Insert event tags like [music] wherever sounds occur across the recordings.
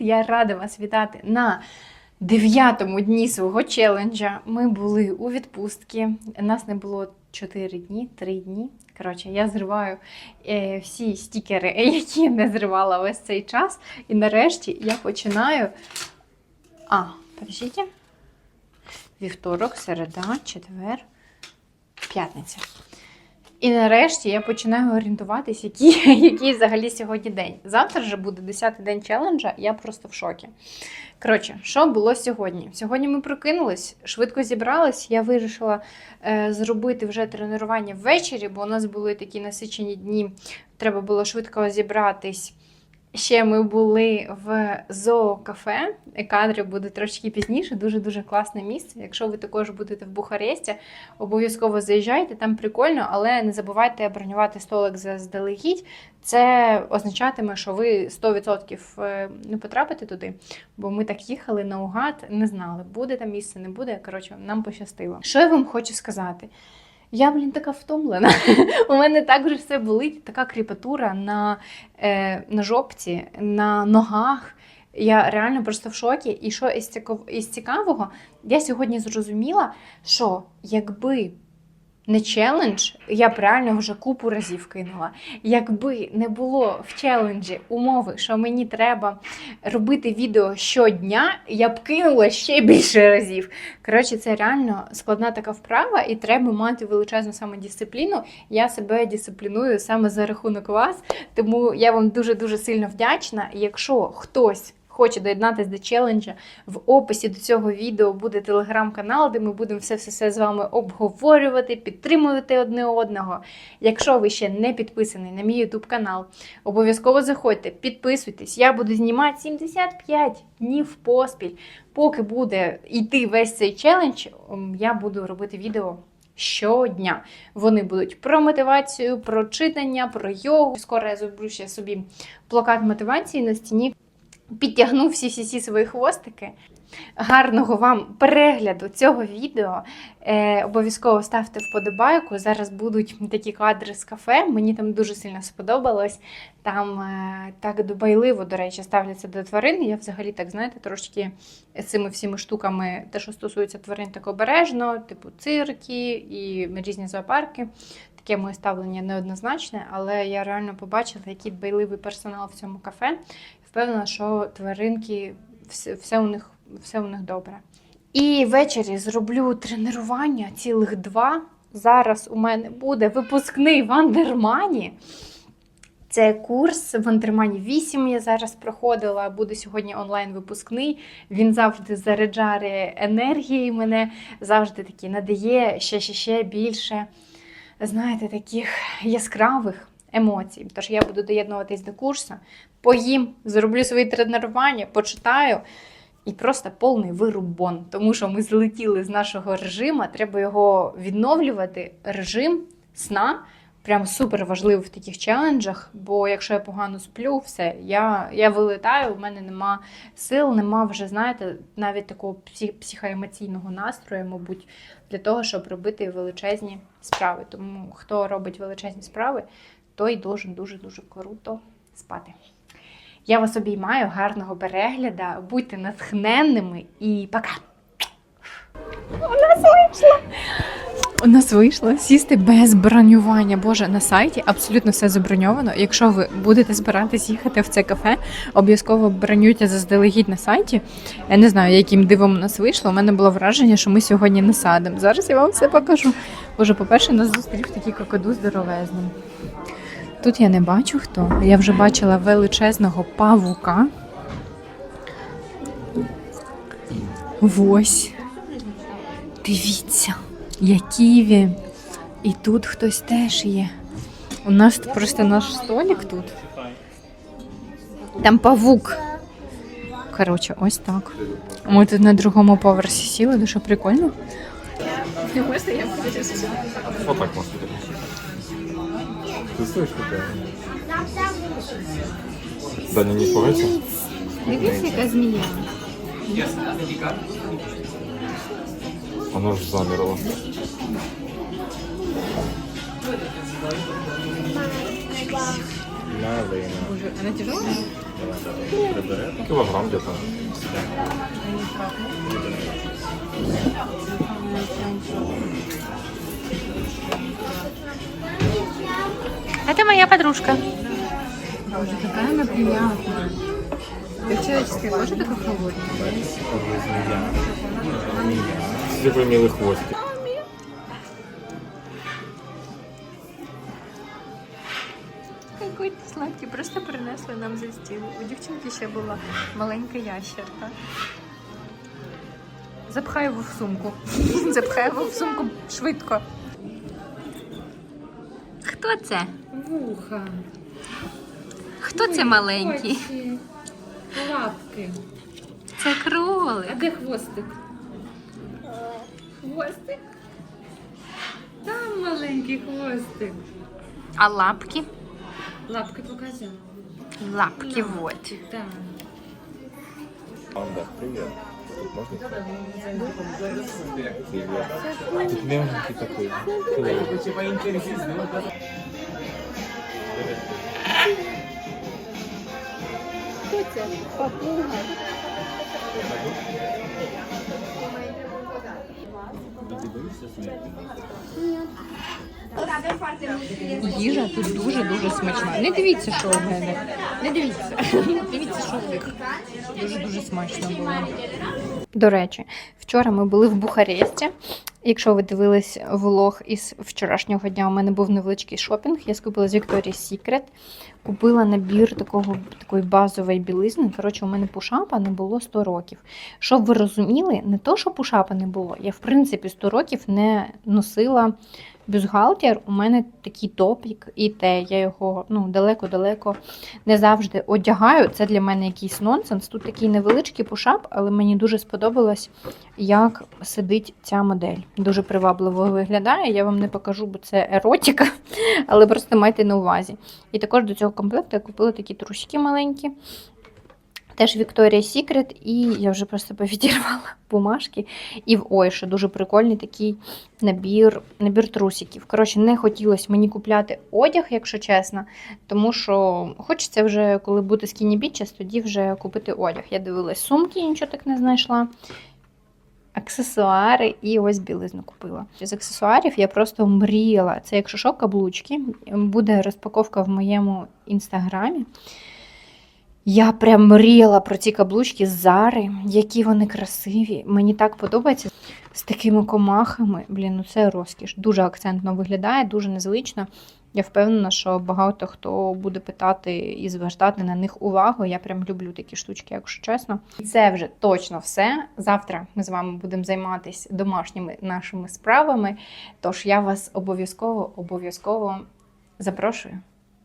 Я рада вас вітати на дев'ятому дні свого челенджа. Ми були у відпустці. Нас не було 4 дні, 3 дні. Коротше, я зриваю е, всі стікери, [laughs] які я не зривала весь цей час. І нарешті я починаю. А, подождіть. Вівторок, середа, четвер, п'ятниця. І нарешті я починаю орієнтуватись, який, [laughs] який взагалі сьогодні день. Завтра вже буде 10-й день челенджа, я просто в шокі. Коротше, що було сьогодні? Сьогодні ми прокинулись, швидко зібрались. Я вирішила е, зробити вже тренування ввечері, бо у нас були такі насичені дні. Треба було швидко зібратись. Ще ми були в зоокафе. Кадри буде трошки пізніше, дуже-дуже класне місце. Якщо ви також будете в Бухаресті, обов'язково заїжджайте, там прикольно, але не забувайте бронювати столик заздалегідь. Це означатиме, що ви 100% е, не потрапите туди, бо ми так їхали наугад, не знали, буде там місце, не буде. Коротше, нам пощастило. Що я вам хочу сказати? Я, блін, така втомлена. [laughs] У мене так вже все болить, така кріпатура на, е, на жопці, на ногах. Я реально просто в шокі. І що із цікавого, я сьогодні зрозуміла, що якби не челендж, я б реально вже купу разів кинула. Якби не було в челенджі умови, що мені треба робити відео щодня, я б кинула ще більше разів. Коротше, це реально складна така вправа, і треба мати величезну самодисципліну. Я себе дисципліную саме за рахунок вас. Тому я вам дуже-дуже сильно вдячна. Якщо хтось хоче доєднатися до челенджа, в описі до цього відео буде телеграм-канал, де ми будемо все-все-все з вами обговорювати, підтримувати одне одного. Якщо ви ще не підписаний на мій YouTube канал, обов'язково заходьте, підписуйтесь. Я буду знімати 75 днів поспіль. Поки буде йти весь цей челендж, я буду робити відео. Щодня вони будуть про мотивацію, про читання, про йогу. Скоро я зроблю ще собі плакат мотивації на стіні. Підтягну всі всі свої хвостики. Гарного вам перегляду цього відео. Е, обов'язково ставте вподобайку. Зараз будуть такі кадри з кафе. Мені там дуже сильно сподобалось. Там е, так дбайливо, до речі, ставляться до тварин. Я взагалі так, знаєте, трошки цими всіми штуками, те, що стосується тварин, так обережно, типу цирки і різні зоопарки. Таке моє ставлення неоднозначне, але я реально побачила, який дбайливий персонал в цьому кафе. Впевнена, що тваринки все, все, у них, все у них добре. І ввечері зроблю тренування цілих два. Зараз у мене буде випускний в Андермані. Це курс в Андермані 8 я зараз проходила, буде сьогодні онлайн випускний. Він завжди заряджає енергії мене, завжди такі надає ще, ще, ще більше, знаєте, таких яскравих емоцій. Тож я буду доєднуватись до курсу, поїм, зроблю свої тренування, почитаю. І просто повний вирубон, тому що ми злетіли з нашого режиму, треба його відновлювати. Режим сна прям супер важливий в таких челенджах, бо якщо я погано сплю, все, я, я вилетаю, у мене нема сил, нема вже, знаєте, навіть такого психоемоційного настрою, мабуть, для того, щоб робити величезні справи. Тому хто робить величезні справи, той должен дуже-дуже круто спати. Я вас обіймаю, гарного перегляду, будьте натхненними і пока! У нас вийшло! У нас вийшло сісти без бронювання. Боже, на сайті абсолютно все заброньовано. Якщо ви будете збиратись їхати в це кафе, обов'язково бронюйте заздалегідь на сайті. Я не знаю, яким дивом у нас вийшло. У мене було враження, що ми сьогодні не садимо. Зараз я вам все покажу. Боже, по-перше, нас зустрів такий кокоду здоровезний. Тут я не бачу хто. Я вже бачила величезного павука. Ось. Дивіться, які він. І тут хтось теж є. У нас тут просто наш столик тут. Там павук. Коротше, ось так. Ми тут на другому поверсі сіли, дуже прикольно. Вот так можно. Ты слышишь, какая? Даня, не пугайся. Дивись, яка змія. Она же замерла. Боже, вона тяжела? Килограмм где-то. Это моя подружка. Боже, какая она приятная. Как человеческая кожа такая холодная. Такой милый хвостик. Какой ти сладкий, просто принесли нам за стіл. У дівчинки ще була маленька ящерка. Запхай його в сумку. [laughs] Запхай його в сумку швидко. Хто це? Вуха. Хто це маленький? Очі. Лапки. Це кролик. А де хвостик? Хвостик? Там маленький хвостик. А лапки? Лапки показав. Лапки, вот. Так. Панда, привет. Тут можно? Тут мягенький такой. Їжа тут дуже-дуже смачна. Не дивіться, що в мене. Не дивіться. [laughs] Дивіться, що в них. Дуже-дуже смачно було. До речі, вчора ми були в Бухаресті. Якщо ви дивились влог із вчорашнього дня, у мене був невеличкий шопінг. Я скупила з Victoria's Secret. Купила набір такого, такої базової білизни. Коротше, у мене пушапа не було 100 років. Щоб ви розуміли, не то, що пушапа не було. Я, в принципі, 100 років не носила бюстгальтер. У мене такий топік, і те, я його ну, далеко-далеко не завжди одягаю. Це для мене якийсь нонсенс. Тут такий невеличкий пушап, але мені дуже сподобалось, як сидить ця модель. Дуже привабливо виглядає. Я вам не покажу, бо це еротика, [laughs] але просто майте на увазі. І також до цього комплекту я купила такі трусики маленькі. Теж Victoria's Secret, і я вже просто повідірвала [laughs] бумажки. І в ой, що дуже прикольний такий набір, набір трусиків. Коротше, не хотілося мені купляти одяг, якщо чесно, тому що хочеться вже, коли бути скіні бітчас, тоді вже купити одяг. Я дивилась сумки, нічого так не знайшла. Аксесуари і ось білизну купила. З аксесуарів я просто мріяла. Це якщо що, каблучки. Буде розпаковка в моєму інстаграмі. Я прям мріяла про ці каблучки з Зари, які вони красиві. Мені так подобається з такими комахами. Блін, ну це розкіш. Дуже акцентно виглядає, дуже незвично. Я впевнена, що багато хто буде питати і звертати на них увагу. Я прям люблю такі штучки, якщо чесно. І це вже точно все. Завтра ми з вами будемо займатися домашніми нашими справами. Тож я вас обов'язково, обов'язково запрошую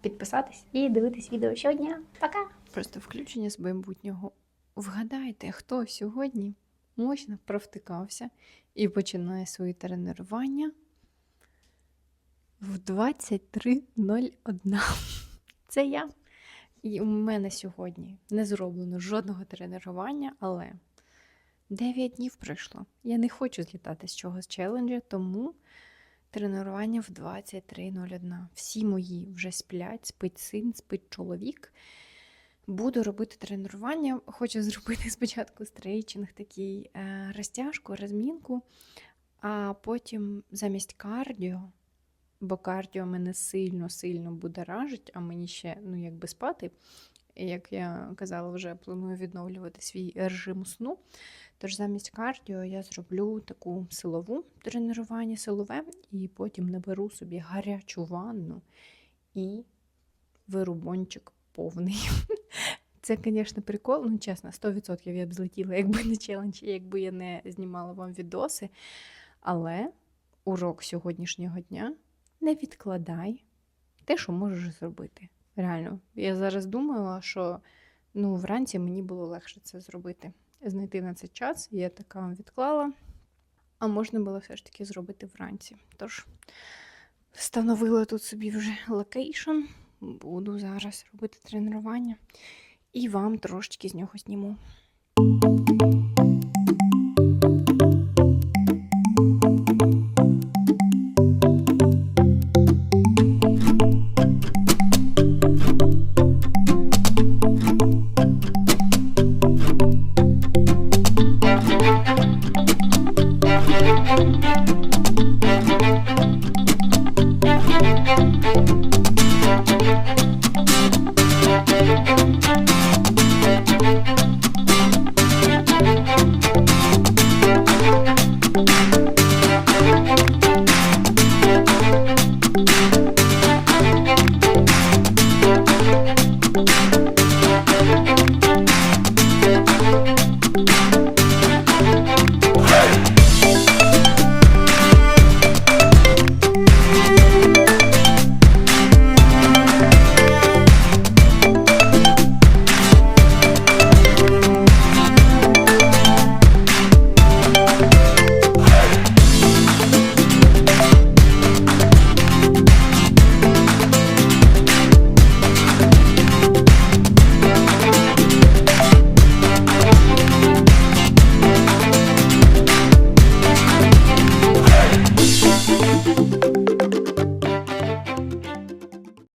підписатись і дивитись відео щодня. Пока! Просто включення з майбутнього. Вгадайте, хто сьогодні мощно провтикався і починає свої тренування в 23.01. [laughs] Це я. І у мене сьогодні не зроблено жодного тренування, але 9 днів пройшло. Я не хочу злітати з чогось челенджа, тому тренування в 23.01. Всі мої вже сплять, спить син, спить чоловік. Буду робити тренування. Хочу зробити спочатку стрейчинг, такий е, розтяжку, розмінку, а потім замість кардіо, бо кардіо мене сильно-сильно будоражить, а мені ще ну, якби спати. Як я казала, вже планую відновлювати свій режим сну. Тож замість кардіо я зроблю таку силову тренування, силове, і потім наберу собі гарячу ванну і вирубончик повний. [laughs] Це, звісно, прикол. Ну, чесно, 100% я б злетіла, якби не челендж, якби я не знімала вам відоси. Але урок сьогоднішнього дня не відкладай те, що можеш зробити. Реально, я зараз думала, що ну, вранці мені було легше це зробити. Знайти на це час, я така відклала, а можна було все ж таки зробити вранці. Тож, встановила тут собі вже локейшн. Буду зараз робити тренування і вам трошечки з нього зніму.